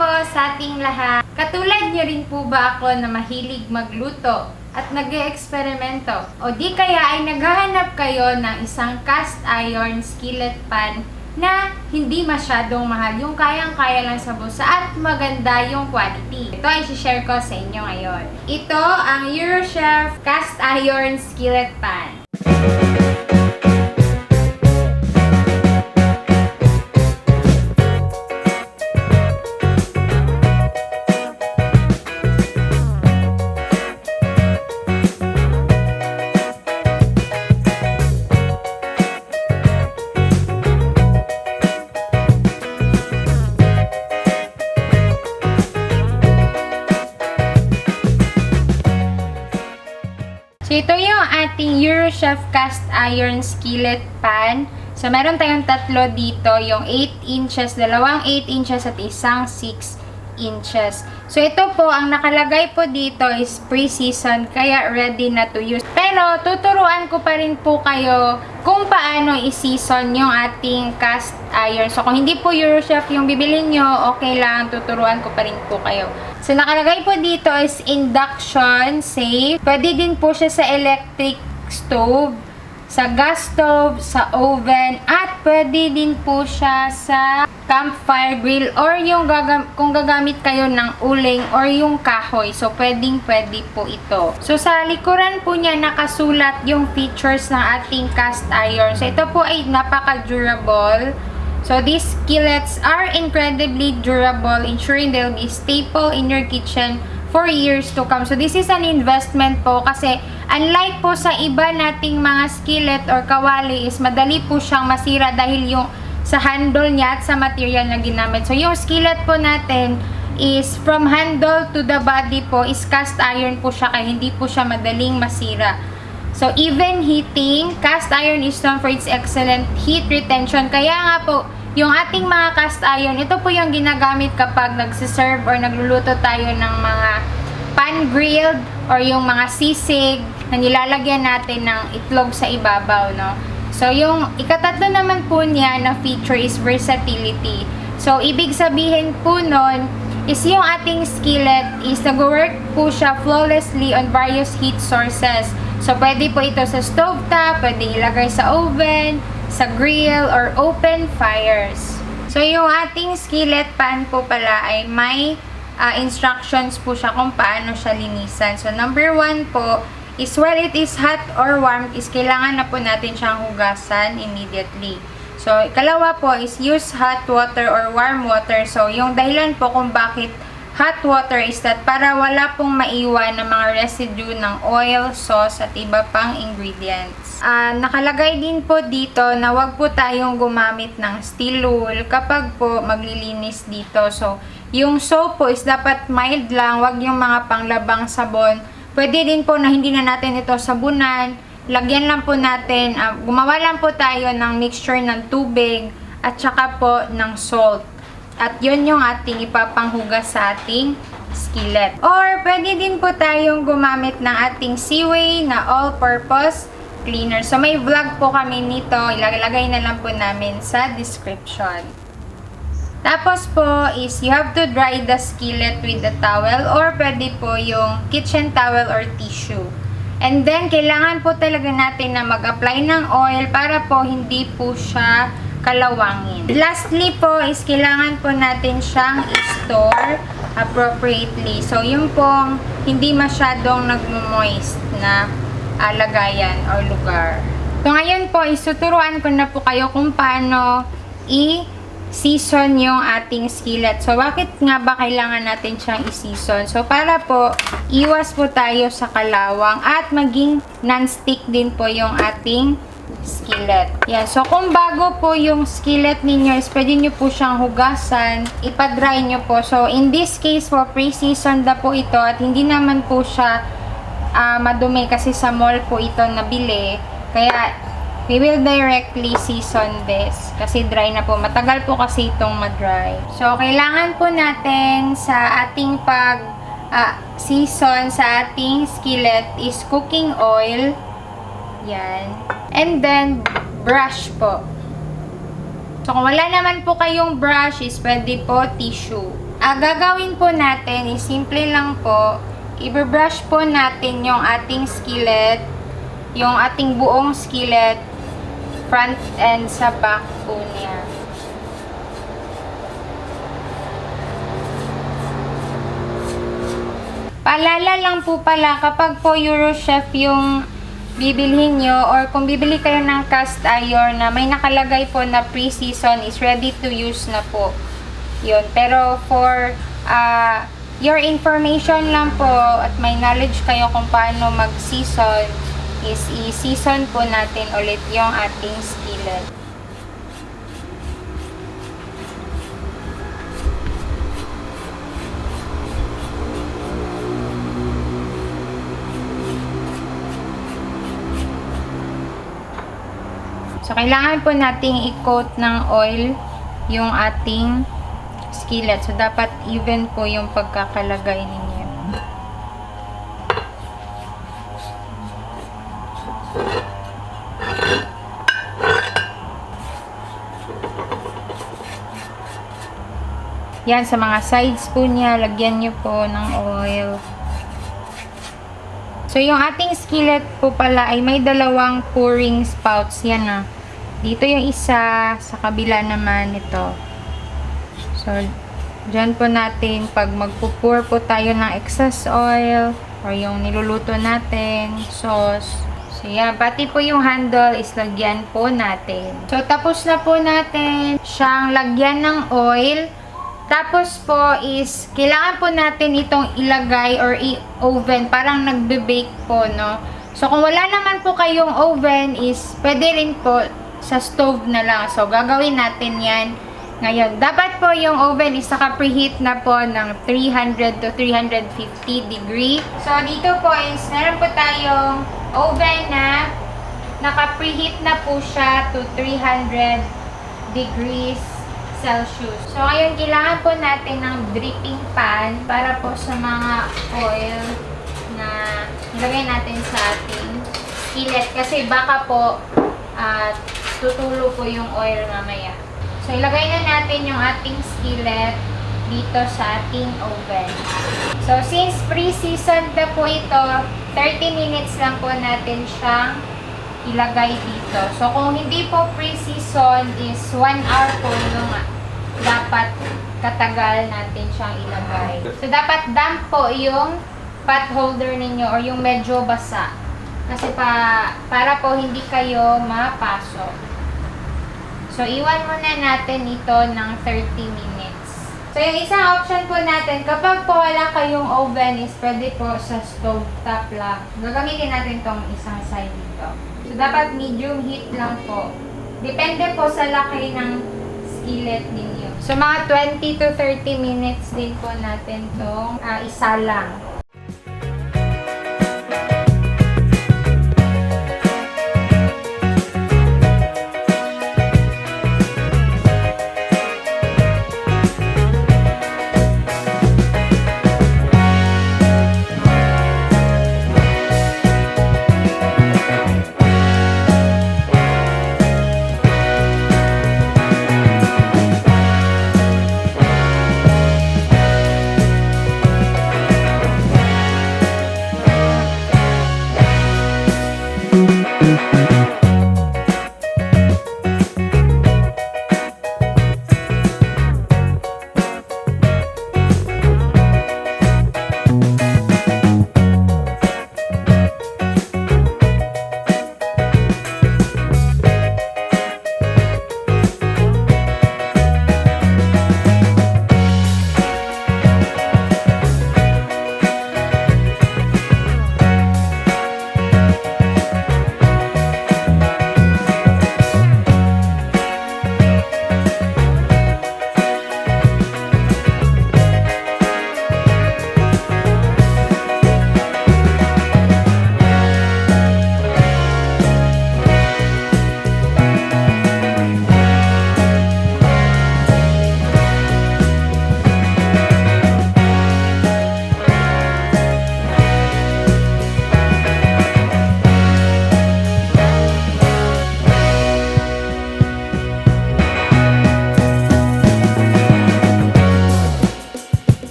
po sa ating lahat. Katulad niyo rin po ba ako na mahilig magluto at nag eksperimento O di kaya ay naghahanap kayo ng isang cast iron skillet pan na hindi masyadong mahal, yung kayang-kaya lang sa bulsa at maganda yung quality. Ito ay share ko sa inyo ngayon. Ito ang Eurochef cast iron skillet pan. So, ito yung ating Eurochef cast iron skillet pan. So, meron tayong tatlo dito, yung 8 inches, dalawang 8 inches at isang 6 inches. So, ito po, ang nakalagay po dito is pre-season, kaya ready na to use. Pero, tuturuan ko pa rin po kayo kung paano i-season yung ating cast iron. So, kung hindi po Eurochef yung bibilin nyo, okay lang, tuturuan ko pa rin po kayo. So, nakalagay po dito is induction safe. Pwede din po siya sa electric stove, sa gas stove, sa oven, at pwede din po siya sa campfire grill or yung gagam kung gagamit kayo ng uling or yung kahoy. So, pwedeng pwede po ito. So, sa likuran po niya nakasulat yung features ng ating cast iron. So, ito po ay napaka-durable. So, these skillets are incredibly durable, ensuring they'll be staple in your kitchen for years to come. So, this is an investment po kasi unlike po sa iba nating mga skillet or kawali is madali po siyang masira dahil yung sa handle niya at sa material na ginamit. So, yung skillet po natin is from handle to the body po is cast iron po siya kaya hindi po siya madaling masira. So, even heating, cast iron is known for its excellent heat retention. Kaya nga po, yung ating mga cast iron, ito po yung ginagamit kapag nagsiserve or nagluluto tayo ng mga pan-grilled or yung mga sisig na nilalagyan natin ng itlog sa ibabaw, no? So, yung ikatatlo naman po niya na feature is versatility. So, ibig sabihin po nun, is yung ating skillet is nag-work po siya flawlessly on various heat sources. So, pwede po ito sa stovetop, pwede ilagay sa oven, sa grill, or open fires. So, yung ating skillet pan po pala ay may ah, instructions po siya kung paano siya linisan. So, number one po is while it is hot or warm, is kailangan na po natin siyang hugasan immediately. So, ikalawa po is use hot water or warm water. So, yung dahilan po kung bakit hot water is that para wala pong maiwan ng mga residue ng oil, sauce, at iba pang ingredients. Ah, nakalagay din po dito na wag po tayong gumamit ng steel wool kapag po maglilinis dito. So, yung soap po is dapat mild lang, wag yung mga panglabang sabon. Pwede din po na hindi na natin ito sabunan, lagyan lang po natin, ah, gumawa lang po tayo ng mixture ng tubig at saka po ng salt. At yun yung ating ipapanghugas sa ating skillet. Or pwede din po tayong gumamit ng ating Seaway na all-purpose cleaner. So may vlog po kami nito, ilalagay na lang po namin sa description. Tapos po is you have to dry the skillet with the towel or pwede po yung kitchen towel or tissue. And then, kailangan po talaga natin na mag-apply ng oil para po hindi po siya kalawangin. Lastly po is kailangan po natin siyang i-store appropriately. So, yung pong hindi masyadong nagmo-moist na ah, lagayan or lugar. So, ngayon po, isuturuan ko na po kayo kung paano i- season yung ating skillet. So, bakit nga ba kailangan natin siyang i-season? So, para po, iwas po tayo sa kalawang at maging non-stick din po yung ating skillet. Yan. So, kung bago po yung skillet ninyo, is pwede nyo po siyang hugasan, ipa-dry nyo po. So, in this case po, pre-season na po ito at hindi naman po siya ah, madumi kasi sa mall po ito nabili. Kaya, we will directly season this kasi dry na po. Matagal po kasi itong ma-dry. So, kailangan po natin sa ating pag ah, season sa ating skillet is cooking oil. Yan. And then, brush po. So, kung wala naman po kayong brush, is pwede po tissue. Ah, gagawin po natin is simple lang po. I-brush po natin yung ating skillet, yung ating buong skillet, front and sa back po niya. Paalala lang po pala, kapag po Eurochef yung bibilhin nyo or kung bibili kayo ng cast iron na may nakalagay po na pre-season is ready to use na po. Yun. Pero for ah, your information lang po at may knowledge kayo kung paano mag-season is i-season po natin ulit yung ating skillet. So, kailangan po nating i-coat ng oil yung ating skillet. So, dapat even po yung pagkakalagay ninyo. Yan, sa mga sides po niya, lagyan nyo po ng oil. So, yung ating skillet po pala ay may dalawang pouring spouts. Yan na. Dito yung isa, sa kabila naman ito. So, dyan po natin, pag magpupur po tayo ng excess oil, or yung niluluto natin, sauce. So, yan. Pati po yung handle is lagyan po natin. So, tapos na po natin siyang lagyan ng oil. Tapos po is, kailangan po natin itong ilagay or i-oven. Parang nagbe-bake po, no? So, kung wala naman po kayong oven is, pwede rin po sa stove na lang. So, gagawin natin yan ngayon. Dapat po yung oven is naka-preheat na po ng 300 to 350 degree. So, dito po is, meron po tayong oven na naka-preheat na po siya to 300 degrees Celsius. So, ngayon, kailangan po natin ng dripping pan para po sa mga oil na nilagay natin sa ating skillet. Kasi baka po at tutulo po yung oil mamaya. So, ilagay na natin yung ating skillet dito sa ating oven. So, since pre-seasoned na po ito, 30 minutes lang po natin siyang ilagay dito. So, kung hindi po pre-season is 1 hour po yung dapat katagal natin siyang ilagay. So, dapat damp po yung pot holder ninyo or yung medyo basa. Kasi pa, para po hindi kayo mapasok. So, iwan muna natin ito ng 30 minutes. So, yung isang option po natin, kapag po wala kayong oven is pwede po sa stove top lang. Gagamitin natin tong isang side dito. So, dapat medium heat lang po. Depende po sa laki ng skillet ninyo. So, mga 20 to 30 minutes din po natin tong ah, isa lang.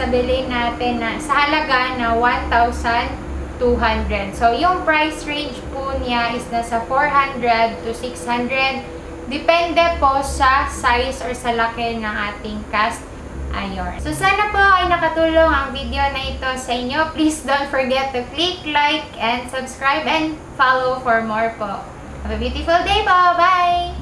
Nabili natin na sa halaga na 1,200. So, yung price range po niya is nasa 400 to 600. Depende po sa size or sa laki ng ating cast iron. So, sana po ay nakatulong ang video na ito sa inyo. Please don't forget to click like and subscribe and follow for more po. Have a beautiful day po! Bye!